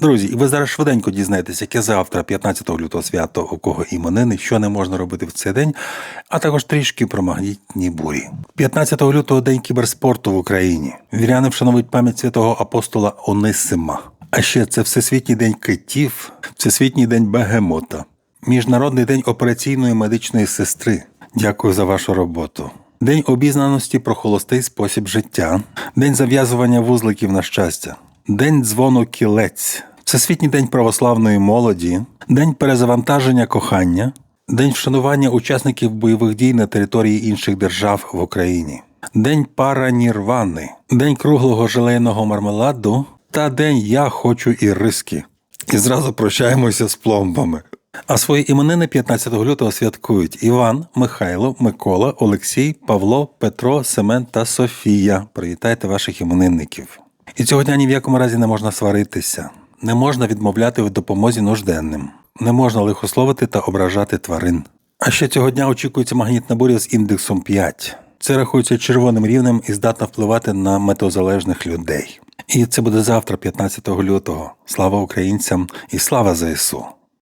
Друзі, і ви зараз швиденько дізнаєтесь, яке завтра, 15 лютого свято, у кого іменини, що не можна робити в цей день, а також трішки про магнітні бурі. 15 лютого день кіберспорту в Україні. Віряни вшановують пам'ять святого апостола Онисима. А ще це Всесвітній день китів, Всесвітній день бегемота, Міжнародний день операційної медичної сестри. Дякую за вашу роботу. День обізнаності про холостий спосіб життя, день зав'язування вузликів на щастя, день дзвону кілець, Всесвітній день православної молоді, день перезавантаження кохання, день вшанування учасників бойових дій на території інших держав в Україні, день паранірвани, день круглого желейного мармеладу та день Я хочу іриски. І зразу прощаємося з пломбами. А свої іменини 15 лютого святкують Іван, Михайло, Микола, Олексій, Павло, Петро, Семен та Софія. Привітайте ваших іменинників. І цього дня ні в якому разі не можна сваритися, не можна відмовляти в допомозі нужденним, не можна лихословити та ображати тварин. А ще цього дня очікується магнітна буря з індексом 5. Це рахується червоним рівнем і здатна впливати на метозалежних людей. І це буде завтра, 15 лютого. Слава українцям і слава ЗСУ!